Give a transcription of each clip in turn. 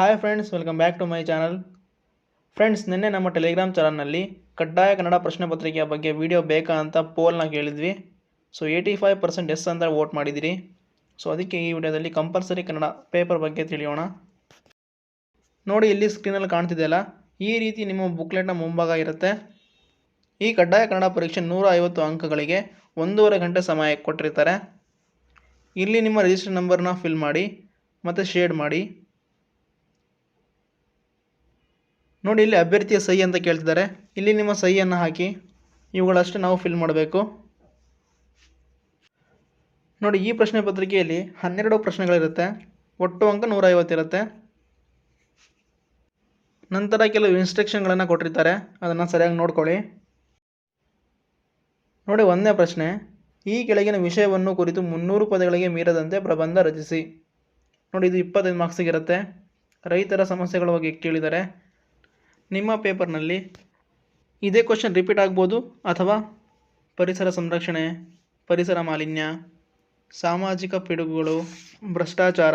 Hi friends welcome back to my channel friends ನಿನ್ನೆ ನಮ್ಮ Telegram ಚಾನಲ್ನಲ್ಲಿ ಕಡ್ಡಾಯ ಕನ್ನಡ ಪ್ರಶ್ನೆ ಪತ್ರಿಕೆಯ ಬಗ್ಗೆ ವಿಡಿಯೋ ಬೇಕಾ ಅಂತ ಪೋಲ್ನ ಕೇಳಿದ್ವಿ. So eighty five percent yes ಅಂತ ವೋಟ್ ಮಾಡಿದಿರಿ. ಸೊ ಅದಕ್ಕೆ ಈ ವಿಡಿಯೋದಲ್ಲಿ ಕಂಪಲ್ಸರಿ ಕನ್ನಡ ಪೇಪರ್ ಬಗ್ಗೆ ತಿಳಿಯೋಣ. ನೋಡಿ, ಇಲ್ಲಿ ಸ್ಕ್ರೀನಲ್ಲಿ ಕಾಣ್ತಿದೆಯಲ್ಲ ಈ ರೀತಿ ನಿಮ್ಮ ಬುಕ್ಲೆಟ್ನ ಮುಂಭಾಗ ಇರುತ್ತೆ. ಈ ಕಡ್ಡಾಯ ಕನ್ನಡ ಪರೀಕ್ಷೆ ನೂರ ಐವತ್ತು ಅಂಕಗಳಿಗೆ ಒಂದೂವರೆ ಗಂಟೆ ಸಮಯ ಕೊಟ್ಟಿರ್ತಾರೆ. ಇಲ್ಲಿ ನಿಮ್ಮ ರಿಜಿಸ್ಟರ್ ನಂಬರ್ನ ಫಿಲ್ ಮಾಡಿ, ಮತ್ತು ಶೇಡ್ ಮಾಡಿ. ನೋಡಿ ಇಲ್ಲಿ ಅಭ್ಯರ್ಥಿಯ ಸಹಿ ಅಂತ ಕೇಳ್ತಿದ್ದಾರೆ. ಇಲ್ಲಿ ನಿಮ್ಮ ಸಹಿಯನ್ನು ಹಾಕಿ ಇವುಗಳಷ್ಟೇ ನಾವು ಫಿಲ್ ಮಾಡಬೇಕು. ನೋಡಿ, ಈ ಪ್ರಶ್ನೆ ಪತ್ರಿಕೆಯಲ್ಲಿ ಹನ್ನೆರಡು ಪ್ರಶ್ನೆಗಳಿರುತ್ತೆ. ಒಟ್ಟು ಅಂಕ ನೂರ ಐವತ್ತಿರುತ್ತೆ ನಂತರ ಕೆಲವು ಇನ್ಸ್ಟ್ರಕ್ಷನ್ಗಳನ್ನು ಕೊಟ್ಟಿರ್ತಾರೆ. ಅದನ್ನು ಸರಿಯಾಗಿ ನೋಡ್ಕೊಳ್ಳಿ. ನೋಡಿ, ಒಂದನೇ ಪ್ರಶ್ನೆ. ಈ ಕೆಳಗಿನ ವಿಷಯವನ್ನು ಕುರಿತು ಮುನ್ನೂರು ಪದಗಳಿಗೆ ಮೀರದಂತೆ ಪ್ರಬಂಧ ರಚಿಸಿ. ನೋಡಿ, ಇದು ಇಪ್ಪತ್ತೈದು ಮಾರ್ಕ್ಸಿಗಿರುತ್ತೆ ರೈತರ ಸಮಸ್ಯೆಗಳ ಬಗ್ಗೆ ಕೇಳಿದ್ದಾರೆ. ನಿಮ್ಮ ಪೇಪರ್ನಲ್ಲಿ ಇದೇ ಕ್ವಶನ್ ರಿಪೀಟ್ ಆಗ್ಬೋದು ಅಥವಾ ಪರಿಸರ ಸಂರಕ್ಷಣೆ, ಪರಿಸರ ಮಾಲಿನ್ಯ, ಸಾಮಾಜಿಕ ಪಿಡುಗುಗಳು, ಭ್ರಷ್ಟಾಚಾರ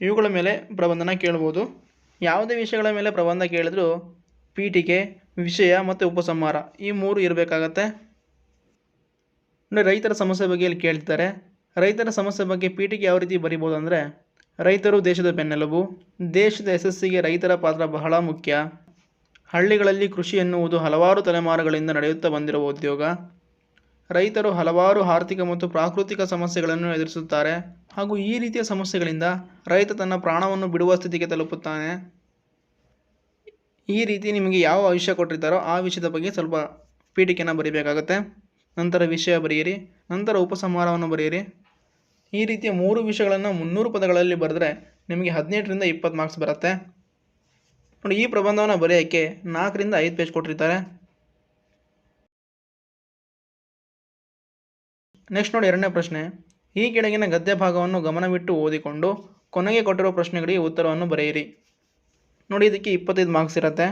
ಇವುಗಳ ಮೇಲೆ ಪ್ರಬಂಧನ ಕೇಳ್ಬೋದು. ಯಾವುದೇ ವಿಷಯಗಳ ಮೇಲೆ ಪ್ರಬಂಧ ಕೇಳಿದ್ರು ಪೀಠಿಕೆ, ವಿಷಯ ಮತ್ತು ಉಪಸಂಹಾರ ಈ ಮೂರು ಇರಬೇಕಾಗತ್ತೆ. ಅಂದರೆ ರೈತರ ಸಮಸ್ಯೆ ಬಗ್ಗೆ ಇಲ್ಲಿ ಕೇಳ್ತಿದ್ದಾರೆ. ರೈತರ ಸಮಸ್ಯೆ ಬಗ್ಗೆ ಪೀಠಿಕೆ ಯಾವ ರೀತಿ ಬರಿಬೋದು ಅಂದರೆ ರೈತರು ದೇಶದ ಬೆನ್ನೆಲುಬು, ದೇಶದ ಯಶಸ್ಸಿಗೆ ರೈತರ ಪಾತ್ರ ಬಹಳ ಮುಖ್ಯ. ಹಳ್ಳಿಗಳಲ್ಲಿ ಕೃಷಿ ಎನ್ನುವುದು ಹಲವಾರು ತಲೆಮಾರುಗಳಿಂದ ನಡೆಯುತ್ತಾ ಬಂದಿರುವ ಉದ್ಯೋಗ. ರೈತರು ಹಲವಾರು ಆರ್ಥಿಕ ಮತ್ತು ಪ್ರಾಕೃತಿಕ ಸಮಸ್ಯೆಗಳನ್ನು ಎದುರಿಸುತ್ತಾರೆ. ಹಾಗೂ ಈ ರೀತಿಯ ಸಮಸ್ಯೆಗಳಿಂದ ರೈತ ತನ್ನ ಪ್ರಾಣವನ್ನು ಬಿಡುವ ಸ್ಥಿತಿಗೆ ತಲುಪುತ್ತಾನೆ. ಈ ರೀತಿ ನಿಮಗೆ ಯಾವ ವಿಷಯ ಕೊಟ್ಟಿರ್ತಾರೋ ಆ ವಿಷಯದ ಬಗ್ಗೆ ಸ್ವಲ್ಪ ಪೀಠಿಕೆನ ಬರೀಬೇಕಾಗುತ್ತೆ. ನಂತರ ವಿಷಯ ಬರೆಯಿರಿ, ನಂತರ ಉಪಸಂಹಾರವನ್ನು ಬರೆಯಿರಿ. ಈ ರೀತಿಯ ಮೂರು ವಿಷಯಗಳನ್ನು ಮುನ್ನೂರು ಪದಗಳಲ್ಲಿ ಬರೆದ್ರೆ ನಿಮಗೆ ಹದಿನೆಂಟರಿಂದ ಇಪ್ಪತ್ತು ಮಾರ್ಕ್ಸ್ ಬರುತ್ತೆ. ನೋಡಿ, ಈ ಪ್ರಬಂಧವನ್ನು ಬರೆಯೋಕ್ಕೆ ನಾಲ್ಕರಿಂದ ಐದು ಪೇಜ್ ಕೊಟ್ಟಿರ್ತಾರೆ. ನೆಕ್ಸ್ಟ್ ನೋಡಿ, ಎರಡನೇ ಪ್ರಶ್ನೆ. ಈ ಕೆಳಗಿನ ಗದ್ಯ ಭಾಗವನ್ನು ಗಮನವಿಟ್ಟು ಓದಿಕೊಂಡು ಕೊನೆಗೆ ಕೊಟ್ಟಿರುವ ಪ್ರಶ್ನೆಗಳಿಗೆ ಉತ್ತರವನ್ನು ಬರೆಯಿರಿ. ನೋಡಿ, ಇದಕ್ಕೆ ಇಪ್ಪತ್ತೈದು ಮಾರ್ಕ್ಸ್ ಇರುತ್ತೆ.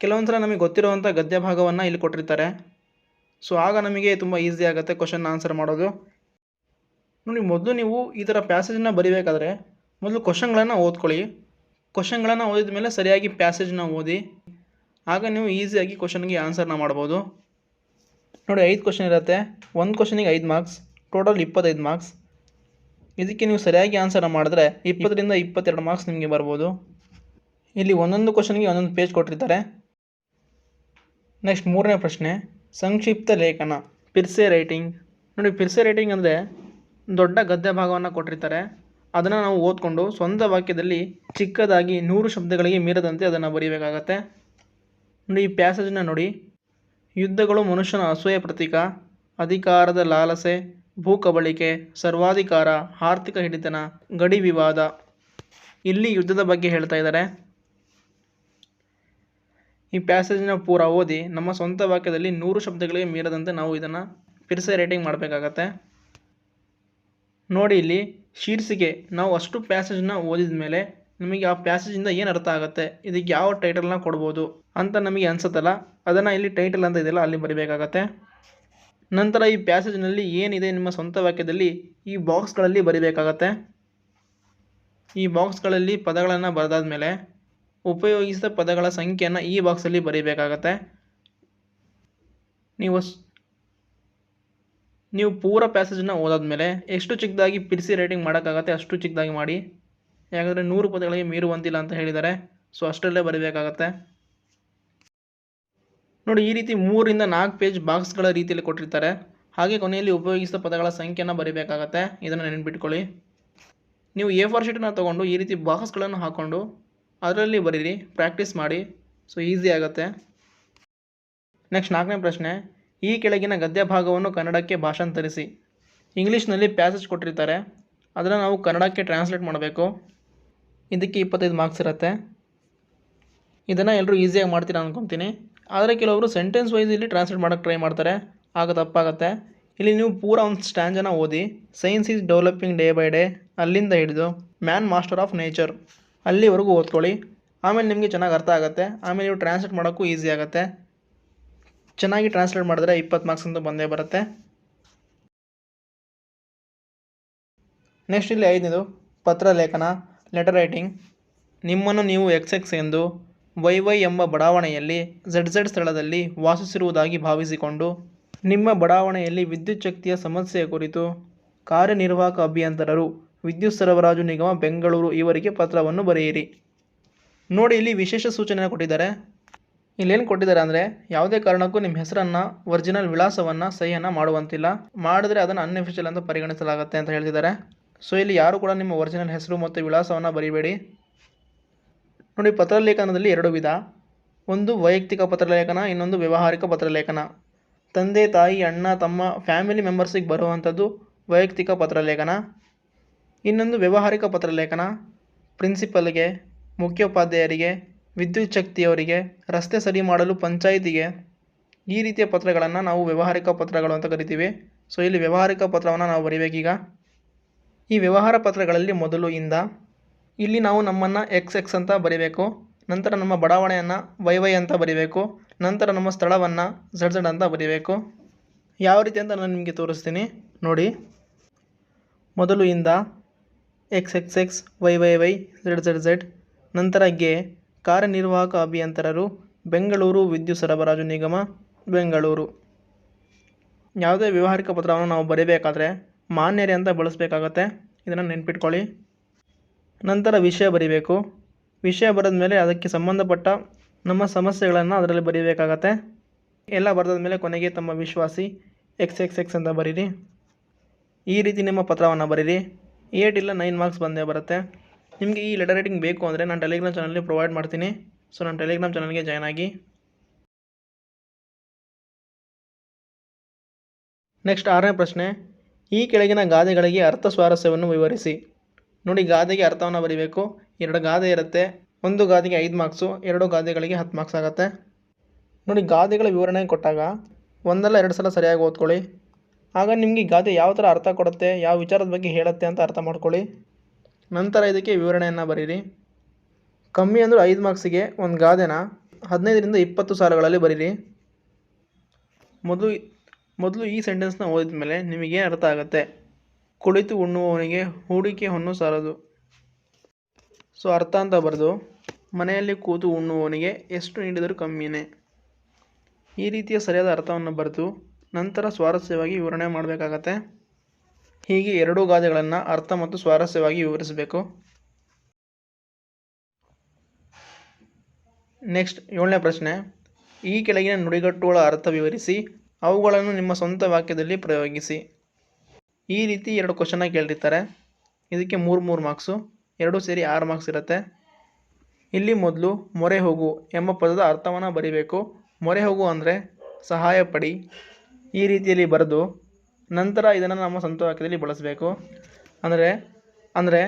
ಕೆಲವೊಂದು ಸಲ ನಮಗೆ ಗೊತ್ತಿರುವಂಥ ಗದ್ಯ ಭಾಗವನ್ನು ಇಲ್ಲಿ ಕೊಟ್ಟಿರ್ತಾರೆ. ಸೊ ಆಗ ನಮಗೆ ತುಂಬ ಈಸಿ ಆಗುತ್ತೆ ಕ್ವಶನ್ ಆನ್ಸರ್ ಮಾಡೋದು. ನೋಡಿ, ಮೊದಲು ನೀವು ಈ ಥರ ಪ್ಯಾಸೇಜನ್ನ ಬರಿಬೇಕಾದ್ರೆ ಮೊದಲು ಕ್ವಶನ್ಗಳನ್ನು ಓದ್ಕೊಳ್ಳಿ. ಕ್ವಶನ್ಗಳನ್ನು ಓದಿದ ಮೇಲೆ ಸರಿಯಾಗಿ ಪ್ಯಾಸೇಜ್ನ ಓದಿ. ಆಗ ನೀವು ಈಸಿಯಾಗಿ ಕ್ವಶನ್ಗೆ ಆನ್ಸರ್ನ ಮಾಡ್ಬೋದು. ನೋಡಿ, ಐದು ಕ್ವಶನ್ ಇರುತ್ತೆ. ಒಂದು ಕ್ವಶನಿಗೆ ಐದು ಮಾರ್ಕ್ಸ್ ಟೋಟಲ್ ಇಪ್ಪತ್ತೈದು ಮಾರ್ಕ್ಸ್ ಇದಕ್ಕೆ ನೀವು ಸರಿಯಾಗಿ ಆನ್ಸರ್ನ ಮಾಡಿದ್ರೆ ಇಪ್ಪತ್ತರಿಂದ ಇಪ್ಪತ್ತೆರಡು ಮಾರ್ಕ್ಸ್ ನಿಮಗೆ ಬರ್ಬೋದು. ಇಲ್ಲಿ ಒಂದೊಂದು ಕ್ವಶನ್ಗೆ ಒಂದೊಂದು ಪೇಜ್ ಕೊಟ್ಟಿರ್ತಾರೆ. ನೆಕ್ಸ್ಟ್ ಮೂರನೇ ಪ್ರಶ್ನೆ, ಸಂಕ್ಷಿಪ್ತ ಲೇಖನ ಪಿರ್ಸೆ ರೈಟಿಂಗ್ ನೋಡಿ ಪಿರ್ಸೆ ರೈಟಿಂಗ್ ಅಂದರೆ ದೊಡ್ಡ ಗದ್ಯ ಭಾಗವನ್ನು ಕೊಟ್ಟಿರ್ತಾರೆ. ಅದನ್ನು ನಾವು ಓದ್ಕೊಂಡು ಸ್ವಂತ ವಾಕ್ಯದಲ್ಲಿ ಚಿಕ್ಕದಾಗಿ ನೂರು ಶಬ್ದಗಳಿಗೆ ಮೀರದಂತೆ ಅದನ್ನು ಬರೀಬೇಕಾಗತ್ತೆ. ನೋಡಿ ಈ ಪ್ಯಾಸೇಜನ್ನ ನೋಡಿ. ಯುದ್ಧಗಳು ಮನುಷ್ಯನ ಅಸೂಯೆ ಪ್ರತೀಕ, ಅಧಿಕಾರದ ಲಾಲಸೆ, ಭೂಕಬಳಿಕೆ, ಸರ್ವಾಧಿಕಾರ, ಆರ್ಥಿಕ ಹಿಡಿತನ, ಗಡಿ ವಿವಾದ. ಇಲ್ಲಿ ಯುದ್ಧದ ಬಗ್ಗೆ ಹೇಳ್ತಾ ಇದ್ದಾರೆ. ಈ ಪ್ಯಾಸೇಜ್ನ ಪೂರ ಓದಿ ನಮ್ಮ ಸ್ವಂತ ವಾಕ್ಯದಲ್ಲಿ ನೂರು ಶಬ್ದಗಳಿಗೆ ಮೀರದಂತೆ ನಾವು ಇದನ್ನು ಪಿರ್ಸೆ ರೇಟಿಂಗ್ ಮಾಡಬೇಕಾಗತ್ತೆ. ನೋಡಿ ಇಲ್ಲಿ ಶೀರ್ಷಿಕೆ, ನಾವು ಅಷ್ಟು ಪ್ಯಾಸೇಜ್ನ ಓದಿದ ಮೇಲೆ ನಮಗೆ ಆ ಪ್ಯಾಸೇಜಿಂದ ಏನು ಅರ್ಥ ಆಗುತ್ತೆ, ಇದಕ್ಕೆ ಯಾವ ಟೈಟಲ್ನ ಕೊಡ್ಬೋದು ಅಂತ ನಮಗೆ ಅನ್ಸುತ್ತಲ್ಲ, ಅದನ್ನು ಇಲ್ಲಿ ಟೈಟಲ್ ಅಂತ ಇದೆಯಲ್ಲ, ಅಲ್ಲಿ ಬರಿಬೇಕಾಗತ್ತೆ. ನಂತರ ಈ ಪ್ಯಾಸೇಜ್ನಲ್ಲಿ ಏನಿದೆ ನಿಮ್ಮ ಸ್ವಂತ ವಾಕ್ಯದಲ್ಲಿ, ಈ ಬಾಕ್ಸ್ಗಳಲ್ಲಿ ಬರಿಬೇಕಾಗತ್ತೆ. ಈ ಬಾಕ್ಸ್ಗಳಲ್ಲಿ ಪದಗಳನ್ನು ಬರೆದಾದ ಮೇಲೆ ಉಪಯೋಗಿಸಿದ ಪದಗಳ ಸಂಖ್ಯೆಯನ್ನು ಈ ಬಾಕ್ಸಲ್ಲಿ ಬರೀಬೇಕಾಗತ್ತೆ. ನೀವು ನೀವು ಪೂರ ಪ್ಯಾಸೇಜನ್ನ ಓದಾದ್ಮೇಲೆ ಎಷ್ಟು ಚಿಕ್ಕದಾಗಿ ಪಿರಿಸಿ ರೈಟಿಂಗ್ ಮಾಡೋಕ್ಕಾಗತ್ತೆ ಅಷ್ಟು ಚಿಕ್ಕದಾಗಿ ಮಾಡಿ. ಯಾಕಂದರೆ ನೂರು ಪದಗಳಿಗೆ ಮೀರುವಂತಿಲ್ಲ ಅಂತ ಹೇಳಿದ್ದಾರೆ. ಸೊ ಅಷ್ಟರಲ್ಲೇ ಬರೀಬೇಕಾಗತ್ತೆ. ನೋಡಿ, ಈ ರೀತಿ ಮೂರಿಂದ ನಾಲ್ಕು ಪೇಜ್ ಬಾಕ್ಸ್ಗಳ ರೀತಿಯಲ್ಲಿ ಕೊಟ್ಟಿರ್ತಾರೆ. ಹಾಗೆ ಕೊನೆಯಲ್ಲಿ ಉಪಯೋಗಿಸಿದ ಪದಗಳ ಸಂಖ್ಯೆನ ಬರೀಬೇಕಾಗತ್ತೆ. ಇದನ್ನು ನೆನಪಿಟ್ಕೊಳ್ಳಿ. ನೀವು ಎ ಫಾರ್ ಶೀಟನ್ನು ತೊಗೊಂಡು ಈ ರೀತಿ ಬಾಕ್ಸ್ಗಳನ್ನು ಹಾಕ್ಕೊಂಡು ಅದರಲ್ಲಿ ಬರೀರಿ ಪ್ರಾಕ್ಟೀಸ್ ಮಾಡಿ. ಸೊ ಈಸಿ ಆಗುತ್ತೆ. ನೆಕ್ಸ್ಟ್ ನಾಲ್ಕನೇ ಪ್ರಶ್ನೆ. ಈ ಕೆಳಗಿನ ಗದ್ಯ ಭಾಗವನ್ನು ಕನ್ನಡಕ್ಕೆ ಭಾಷಾಂತರಿಸಿ. ಇಂಗ್ಲೀಷ್ನಲ್ಲಿ ಪ್ಯಾಸೇಜ್ ಕೊಟ್ಟಿರ್ತಾರೆ. ಅದನ್ನು ನಾವು ಕನ್ನಡಕ್ಕೆ ಟ್ರಾನ್ಸ್ಲೇಟ್ ಮಾಡಬೇಕು. ಇದಕ್ಕೆ ಇಪ್ಪತ್ತೈದು ಮಾರ್ಕ್ಸ್ ಇರುತ್ತೆ. ಇದನ್ನು ಎಲ್ಲರೂ ಈಸಿಯಾಗಿ ಮಾಡ್ತೀರಾ ಅಂದ್ಕೊತೀನಿ ಆದರೆ ಕೆಲವರು ಸೆಂಟೆನ್ಸ್ ವೈಸ್ ಇಲ್ಲಿ ಟ್ರಾನ್ಸ್ಲೇಟ್ ಮಾಡೋಕ್ಕೆ ಟ್ರೈ ಮಾಡ್ತಾರೆ. ಆಗ ತಪ್ಪಾಗುತ್ತೆ. ಇಲ್ಲಿ ನೀವು ಪೂರ ಒಂದು ಸ್ಟ್ಯಾಂಜನ್ನು ಓದಿ. Science is developing day by day ಅಲ್ಲಿಂದ ಹಿಡಿದು ಮ್ಯಾನ್ ಮಾಸ್ಟರ್ ಆಫ್ ನೇಚರ್ ಅಲ್ಲಿವರೆಗೂ ಓದ್ಕೊಳ್ಳಿ. ಆಮೇಲೆ ನಿಮಗೆ ಚೆನ್ನಾಗಿ ಅರ್ಥ ಆಗುತ್ತೆ. ಆಮೇಲೆ ನೀವು ಟ್ರಾನ್ಸ್ಲೇಟ್ ಮಾಡೋಕ್ಕೂ ಈಸಿ ಆಗುತ್ತೆ. ಚೆನ್ನಾಗಿ ಟ್ರಾನ್ಸ್ಲೇಟ್ ಮಾಡಿದ್ರೆ ಇಪ್ಪತ್ತು ಮಾರ್ಕ್ಸ್ ಅಂತ ಬಂದೇ ಬರುತ್ತೆ. ನೆಕ್ಸ್ಟ್ ಇಲ್ಲಿ ಐದನೇದು ಪತ್ರಲೇಖನ ಲೆಟರ್ ರೈಟಿಂಗ್ ನಿಮ್ಮನ್ನು ನೀವು ಎಕ್ಸ್ ಎಕ್ಸ್ ಎಂದು ವೈ ವೈ ಎಂಬ ಬಡಾವಣೆಯಲ್ಲಿ ಝಡ್ ಝಡ್ ಸ್ಥಳದಲ್ಲಿ ವಾಸಿಸಿರುವುದಾಗಿ ಭಾವಿಸಿಕೊಂಡು, ನಿಮ್ಮ ಬಡಾವಣೆಯಲ್ಲಿ ವಿದ್ಯುತ್ ಶಕ್ತಿಯ ಸಮಸ್ಯೆಯ ಕುರಿತು ಕಾರ್ಯನಿರ್ವಾಹಕ ಅಭಿಯಂತರರು ವಿದ್ಯುತ್ ಸರಬರಾಜು ನಿಗಮ ಬೆಂಗಳೂರು ಇವರಿಗೆ ಪತ್ರವನ್ನು ಬರೆಯಿರಿ. ನೋಡಿ ಇಲ್ಲಿ ವಿಶೇಷ ಸೂಚನೆ ಕೊಟ್ಟಿದ್ದಾರೆ. ಇಲ್ಲೇನು ಕೊಟ್ಟಿದ್ದಾರೆ ಅಂದರೆ ಯಾವುದೇ ಕಾರಣಕ್ಕೂ ನಿಮ್ಮ ಹೆಸರನ್ನು ಒರಿಜಿನಲ್ ವಿಳಾಸವನ್ನು, ಸಹಿಯನ್ನು ಮಾಡುವಂತಿಲ್ಲ. ಮಾಡಿದ್ರೆ ಅದನ್ನು ಅನ್ಅಫಿಷಿಯಲ್ ಅಂತ ಪರಿಗಣಿಸಲಾಗುತ್ತೆ ಅಂತ ಹೇಳ್ತಿದ್ದಾರೆ. ಸೊ ಇಲ್ಲಿ ಯಾರು ಕೂಡ ನಿಮ್ಮ ಒರಿಜಿನಲ್ ಹೆಸರು ಮತ್ತು ವಿಳಾಸವನ್ನು ಬರೀಬೇಡಿ. ನೋಡಿ, ಪತ್ರಲೇಖನದಲ್ಲಿ ಎರಡು ವಿಧ. ಒಂದು ವೈಯಕ್ತಿಕ ಪತ್ರಲೇಖನ, ಇನ್ನೊಂದು ವ್ಯಾವಹಾರಿಕ ಪತ್ರಲೇಖನ. ತಂದೆ, ತಾಯಿ, ಅಣ್ಣ, ತಮ್ಮ ಫ್ಯಾಮಿಲಿ ಮೆಂಬರ್ಸಿಗೆ ಬರುವಂಥದ್ದು ವೈಯಕ್ತಿಕ ಪತ್ರಲೇಖನ. ಇನ್ನೊಂದು ವ್ಯಾವಹಾರಿಕ ಪತ್ರಲೇಖನ. ಪ್ರಿನ್ಸಿಪಲ್ಗೆ ಮುಖ್ಯೋಪಾಧ್ಯಾಯರಿಗೆ ವಿದ್ಯುತ್ ಶಕ್ತಿಯವರಿಗೆ ರಸ್ತೆ ಸರಿ ಮಾಡಲು ಪಂಚಾಯಿತಿಗೆ ಈ ರೀತಿಯ ಪತ್ರಗಳನ್ನು ನಾವು ವ್ಯವಹಾರಿಕ ಪತ್ರಗಳು ಅಂತ ಕರಿತೀವಿ. ಸೊ ಇಲ್ಲಿ ವ್ಯವಹಾರಿಕ ಪತ್ರವನ್ನು ನಾವು ಬರೀಬೇಕೀಗ. ಈ ವ್ಯವಹಾರ ಪತ್ರಗಳಲ್ಲಿ ಮೊದಲು ಇಂದ ಇಲ್ಲಿ ನಾವು ನಮ್ಮನ್ನು ಎಕ್ಸ್ ಎಕ್ಸ್ ಅಂತ ಬರಿಬೇಕು. ನಂತರ ನಮ್ಮ ಬಡಾವಣೆಯನ್ನು ವೈ ವೈ ಅಂತ ಬರಿಬೇಕು. ನಂತರ ನಮ್ಮ ಸ್ಥಳವನ್ನು ಝಡ್ ಝಡ್ ಅಂತ ಬರಿಬೇಕು. ಯಾವ ರೀತಿ ಅಂತ ನಾನು ನಿಮಗೆ ತೋರಿಸ್ತೀನಿ. ನೋಡಿ. ಮೊದಲು ಇಂದ X X X Y Y Y Z Z Z ನಂತರ ಗೆ ಕಾರ್ಯನಿರ್ವಾಹಕ ಅಭಿಯಂತರರು ಬೆಂಗಳೂರು ವಿದ್ಯುತ್ ಸರಬರಾಜು ನಿಗಮ, ಬೆಂಗಳೂರು. ಯಾವುದೇ ವ್ಯವಹಾರಿಕ ಪತ್ರವನ್ನು ನಾವು ಬರೀಬೇಕಾದ್ರೆ ಮಾನ್ಯರೇ ಅಂತ ಬಳಸಬೇಕಾಗತ್ತೆ. ಇದನ್ನು ನೆನ್ಪಿಟ್ಕೊಳ್ಳಿ. ನಂತರ ವಿಷಯ ಬರೀಬೇಕು. ವಿಷಯ ಬರೆದ ಮೇಲೆ ಅದಕ್ಕೆ ಸಂಬಂಧಪಟ್ಟ ನಮ್ಮ ಸಮಸ್ಯೆಗಳನ್ನು ಅದರಲ್ಲಿ ಬರೀಬೇಕಾಗತ್ತೆ. ಎಲ್ಲ ಬರೆದ ಮೇಲೆ ಕೊನೆಗೆ ತಮ್ಮ ವಿಶ್ವಾಸಿ ಎಕ್ಸ್ ಎಕ್ಸ್ ಎಕ್ಸ್ ಅಂತ ಬರೀರಿ. ಈ ರೀತಿ ನಿಮ್ಮ ಪತ್ರವನ್ನು ಬರೀರಿ. ಏಟ್ ಇಲ್ಲ ನೈನ್ ಮಾರ್ಕ್ಸ್ ಬಂದೇ ಬರುತ್ತೆ. ನಿಮಗೆ ಈ ಲೆಟರ್ ರೈಟಿಂಗ್ ಬೇಕು ಅಂದರೆ ನಾನು ಟೆಲಿಗ್ರಾಮ್ ಚಾನಲ್ಗೆ ಪ್ರೊವೈಡ್ ಮಾಡ್ತೀನಿ. ಸೊ ನಾನು ಟೆಲಿಗ್ರಾಮ್ ಚಾನಲ್ಗೆ ಜಾಯ್ನ್ ಆಗಿ. ನೆಕ್ಸ್ಟ್ ಆರನೇ ಪ್ರಶ್ನೆ. ಈ ಕೆಳಗಿನ ಗಾದೆಗಳಿಗೆ ಅರ್ಥ ಸ್ವಾರಸ್ಯವನ್ನು ವಿವರಿಸಿ. ನೋಡಿ, ಗಾದೆಗೆ ಅರ್ಥವನ್ನು ಬರೀಬೇಕು. ಎರಡು ಗಾದೆ ಇರುತ್ತೆ. ಒಂದು ಗಾದೆಗೆ ಐದು ಮಾರ್ಕ್ಸು ಎರಡು ಗಾದೆಗಳಿಗೆ ಹತ್ತು ಮಾರ್ಕ್ಸ್ ಆಗುತ್ತೆ. ನೋಡಿ, ಗಾದೆಗಳ ವಿವರಣೆ ಕೊಟ್ಟಾಗ ಒಂದಲ್ಲ ಎರಡು ಸಲ ಸರಿಯಾಗಿ ಓದ್ಕೊಳ್ಳಿ. ಆಗ ನಿಮಗೆ ಗಾದೆ ಯಾವ ಥರ ಅರ್ಥ ಕೊಡುತ್ತೆ, ಯಾವ ವಿಚಾರದ ಬಗ್ಗೆ ಹೇಳುತ್ತೆ ಅಂತ ಅರ್ಥ ಮಾಡ್ಕೊಳ್ಳಿ. ನಂತರ ಇದಕ್ಕೆ ವಿವರಣೆಯನ್ನು ಬರೀರಿ. ಕಮ್ಮಿ ಅಂದರೆ ಐದು ಮಾರ್ಕ್ಸಿಗೆ ಒಂದು ಗಾದೆನ ಹದಿನೈದರಿಂದ ಇಪ್ಪತ್ತು ಸಾಲುಗಳಲ್ಲಿ ಬರೀರಿ. ಮೊದಲು ಮೊದಲು ಈ ಸೆಂಟೆನ್ಸ್ನ ಓದಿದ ಮೇಲೆ ನಿಮಗೆ ಅರ್ಥ ಆಗುತ್ತೆ. ಕುಳಿತು ಉಣ್ಣುವವನಿಗೆ ಹೂಡಿಕೆ ಹೊನ್ನು ಸಾರದು ಸೊ ಅರ್ಥ ಅಂತ ಬರೆದು, ಮನೆಯಲ್ಲಿ ಕೂತು ಉಣ್ಣುವವನಿಗೆ ಎಷ್ಟು ನೀಡಿದರೂ ಕಮ್ಮಿನೇ. ಈ ರೀತಿಯ ಸರಿಯಾದ ಅರ್ಥವನ್ನು ಬರೆದು, ನಂತರ ಸ್ವಾರಸ್ಯವಾಗಿ ವಿವರಣೆ ಮಾಡಬೇಕಾಗತ್ತೆ. ಹೀಗೆ ಎರಡೂ ಗಾದೆಗಳನ್ನು ಅರ್ಥ ಮತ್ತು ಸ್ವಾರಸ್ಯವಾಗಿ ವಿವರಿಸಬೇಕು. ನೆಕ್ಸ್ಟ್ ಏಳನೇ ಪ್ರಶ್ನೆ. ಈ ಕೆಳಗಿನ ನುಡಿಗಟ್ಟುಗಳ ಅರ್ಥ ವಿವರಿಸಿ, ಅವುಗಳನ್ನು ನಿಮ್ಮ ಸ್ವಂತ ವಾಕ್ಯದಲ್ಲಿ ಪ್ರಯೋಗಿಸಿ. ಈ ರೀತಿ ಎರಡು ಕ್ವಶನ್ನ ಕೇಳಿರ್ತಾರೆ. ಇದಕ್ಕೆ ಮೂರು ಮೂರು ಮಾರ್ಕ್ಸು ಎರಡು ಸೇರಿ ಆರು ಮಾರ್ಕ್ಸ್ ಇರುತ್ತೆ. ಇಲ್ಲಿ ಮೊದಲು ಮೊರೆ ಹೋಗು ಎಂಬ ಪದದ ಅರ್ಥವನ್ನು ಬರೀಬೇಕು. ಮೊರೆ ಹೋಗು ಅಂದರೆ ಸಹಾಯ ಪಡಿ. ಈ ರೀತಿಯಲ್ಲಿ ಬರೆದು ನಂತರ ಇದನ್ನು ನಮ್ಮ ಸ್ವಂತ ವಾಕ್ಯದಲ್ಲಿ ಬಳಸಬೇಕು. ಅಂದರೆ ಅಂದರೆ,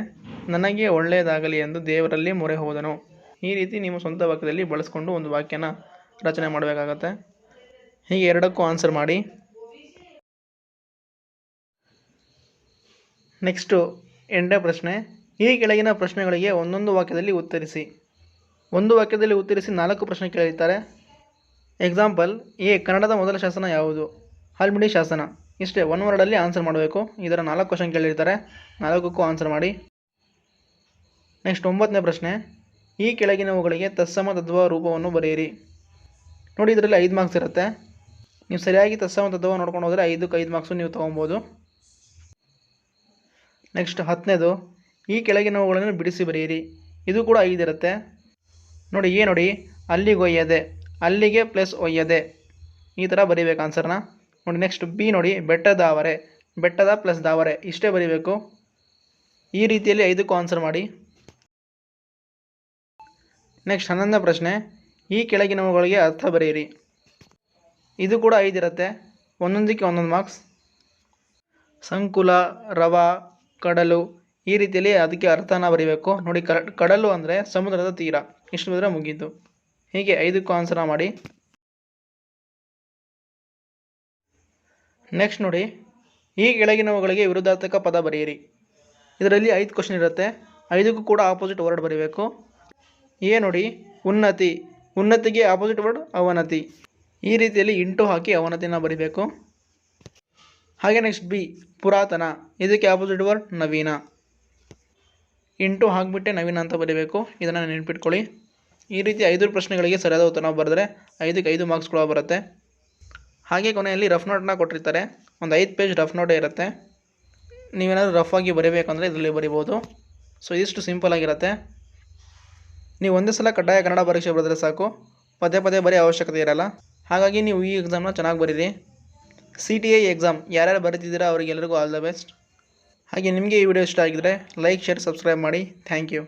ನನಗೆ ಒಳ್ಳೆಯದಾಗಲಿ ಎಂದು ದೇವರಲ್ಲಿ ಮೊರೆ ಹೋದನು. ಈ ರೀತಿ ನಿಮ್ಮ ಸ್ವಂತ ವಾಕ್ಯದಲ್ಲಿ ಬಳಸ್ಕೊಂಡು ಒಂದು ವಾಕ್ಯನ ರಚನೆ ಮಾಡಬೇಕಾಗತ್ತೆ. ಹೀಗೆ ಎರಡಕ್ಕೂ ಆನ್ಸರ್ ಮಾಡಿ. ನೆಕ್ಸ್ಟು ಎಂಟನೇ ಪ್ರಶ್ನೆ. ಈ ಕೆಳಗಿನ ಪ್ರಶ್ನೆಗಳಿಗೆ ಒಂದೊಂದು ವಾಕ್ಯದಲ್ಲಿ ಉತ್ತರಿಸಿ. ಒಂದು ವಾಕ್ಯದಲ್ಲಿ ಉತ್ತರಿಸಿ ನಾಲ್ಕು ಪ್ರಶ್ನೆ ಕೇಳಿರ್ತಾರೆ. ಎಕ್ಸಾಂಪಲ್ ಎ, ಕನ್ನಡದ ಮೊದಲ ಶಾಸನ ಯಾವುದು? ಹಲ್ಮಿಡಿ ಶಾಸನ. ಇಷ್ಟೇ ಒನ್ ವರ್ಡಲ್ಲಿ ಆನ್ಸರ್ ಮಾಡಬೇಕು. ಇದರ ನಾಲ್ಕು ಕ್ವಶನ್ ಕೇಳಿರ್ತಾರೆ. ನಾಲ್ಕಕ್ಕೂ ಆನ್ಸರ್ ಮಾಡಿ. ನೆಕ್ಸ್ಟ್ ಒಂಬತ್ತನೇ ಪ್ರಶ್ನೆ. ಈ ಕೆಳಗಿನವುಗಳಿಗೆ ತತ್ಸಮ ತತ್ವ ರೂಪವನ್ನು ಬರೆಯಿರಿ. ನೋಡಿ, ಇದರಲ್ಲಿ ಐದು ಮಾರ್ಕ್ಸ್ ಇರುತ್ತೆ. ನೀವು ಸರಿಯಾಗಿ ತತ್ಸಮ ತತ್ವ ನೋಡ್ಕೊಂಡು ಹೋದರೆ ಐದಕ್ಕೆ ಐದು ಮಾರ್ಕ್ಸು ನೀವು ತೊಗೊಬೋದು. ನೆಕ್ಸ್ಟ್ ಹತ್ತನೇದು. ಈ ಕೆಳಗಿನವುಗಳನ್ನು ಬಿಡಿಸಿ ಬರೆಯಿರಿ. ಇದು ಕೂಡ ಐದು ಇರುತ್ತೆ. ನೋಡಿ, ಏ ನೋಡಿ, ಅಲ್ಲಿಗೆ ಒಯ್ಯದೆ, ಅಲ್ಲಿಗೆ ಪ್ಲಸ್ ಒಯ್ಯದೆ. ಈ ಥರ ಬರೀಬೇಕು ಆನ್ಸರ್ನ ನೋಡಿ ನೆಕ್ಸ್ಟ್ ಬಿ ನೋಡಿ, ಬೆಟ್ಟದ ಆವರೆ ಬೆಟ್ಟದ ಪ್ಲಸ್ ದಾವರೆ ಇಷ್ಟೇ ಬರೀಬೇಕು. ಈ ರೀತಿಯಲ್ಲಿ ಐದಕ್ಕೂ ಆನ್ಸರ್ ಮಾಡಿ. ನೆಕ್ಸ್ಟ್ ಹನ್ನೊಂದನೇ ಪ್ರಶ್ನೆ. ಈ ಕೆಳಗಿನವುಗಳಿಗೆ ಅರ್ಥ ಬರೆಯಿರಿ. ಇದು ಕೂಡ ಐದಿರುತ್ತೆ ಒಂದೊಂದಕ್ಕೆ ಒಂದೊಂದು ಮಾರ್ಕ್ಸ್ ಸಂಕುಲ, ರವ, ಕಡಲು. ಈ ರೀತಿಯಲ್ಲಿ ಅದಕ್ಕೆ ಅರ್ಥನ ಬರೀಬೇಕು. ನೋಡಿ ಕಡಲು ಅಂದರೆ ಸಮುದ್ರದ ತೀರ. ಇಷ್ಟು ಬಂದರೆ ಮುಗೀತು. ಹೀಗೆ ಐದಕ್ಕೂ ಆನ್ಸರ್ ಮಾಡಿ. ನೆಕ್ಸ್ಟ್ ನೋಡಿ, ಈ ಕೆಳಗಿನವುಗಳಿಗೆ ವಿರುದ್ಧಾರ್ಥಕ ಪದ ಬರೆಯಿರಿ. ಇದರಲ್ಲಿ ಐದು ಕ್ವಶನ್ ಇರುತ್ತೆ. ಐದಕ್ಕೂ ಕೂಡ ಆಪೋಸಿಟ್ ವರ್ಡ್ ಬರೀಬೇಕು. ಎ ನೋಡಿ, ಉನ್ನತಿ. ಉನ್ನತಿಗೆ ಆಪೋಸಿಟ್ ವರ್ಡ್ ಅವನತಿ. ಈ ರೀತಿಯಲ್ಲಿ ಇಂಟು ಹಾಕಿ ಅವನತಿನ ಬರಿಬೇಕು. ಹಾಗೆ ನೆಕ್ಸ್ಟ್ ಬಿ ಪುರಾತನ. ಇದಕ್ಕೆ ಆಪೋಸಿಟ್ ವರ್ಡ್ ನವೀನ. ಇಂಟು ಹಾಕಿಬಿಟ್ಟೆ ನವೀನ ಅಂತ ಬರೀಬೇಕು. ಇದನ್ನು ನೆನ್ಪಿಟ್ಕೊಳ್ಳಿ. ಈ ರೀತಿ ಐದು ಪ್ರಶ್ನೆಗಳಿಗೆ ಸರಿಯಾದ ಉತ್ತರ ಬರೆದ್ರೆ ಐದಕ್ಕೆ ಐದು ಮಾರ್ಕ್ಸ್ಗಳು ಬರುತ್ತೆ. ಹಾಗೆ ಕೊನೆಯಲ್ಲಿ ರಫ್ ನೋಟ್ನ ಕೊಟ್ಟಿರ್ತಾರೆ. ಒಂದು ಐದು ಪೇಜ್ ರಫ್ ನೋಟೇ ಇರುತ್ತೆ. ನೀವೇನಾದರೂ ರಫ್ ಆಗಿ ಬರೀಬೇಕಂದ್ರೆ ಇದರಲ್ಲಿ ಬರಿಬೋದು. ಸೊ ಇದಿಷ್ಟು ಸಿಂಪಲ್ ಆಗಿರುತ್ತೆ. ನೀವು ಒಂದೇ ಸಲ ಕಡ್ಡಾಯ ಕನ್ನಡ ಪರೀಕ್ಷೆ ಬರೆದ್ರೆ ಸಾಕು. ಪದೇ ಪದೇ ಬರೀ ಅವಶ್ಯಕತೆ ಇರಲ್ಲ. ಹಾಗಾಗಿ ನೀವು ಈ ಎಕ್ಸಾಮ್ನ ಚೆನ್ನಾಗಿ ಬರೀರಿ. ಸಿ ಟಿ ಐ ಎಕ್ಸಾಮ್ ಯಾರ್ಯಾರು ಬರೀತಿದ್ದೀರಾ ಅವರಿಗೆಲ್ಲರಿಗೂ ಆಲ್ ದ ಬೆಸ್ಟ್ ಹಾಗೆ ನಿಮಗೆ ಈ ವಿಡಿಯೋ ಇಷ್ಟ ಆಗಿದ್ರೆ ಲೈಕ್ ಶೇರ್ ಸಬ್ಸ್ಕ್ರೈಬ್ ಮಾಡಿ. Thank you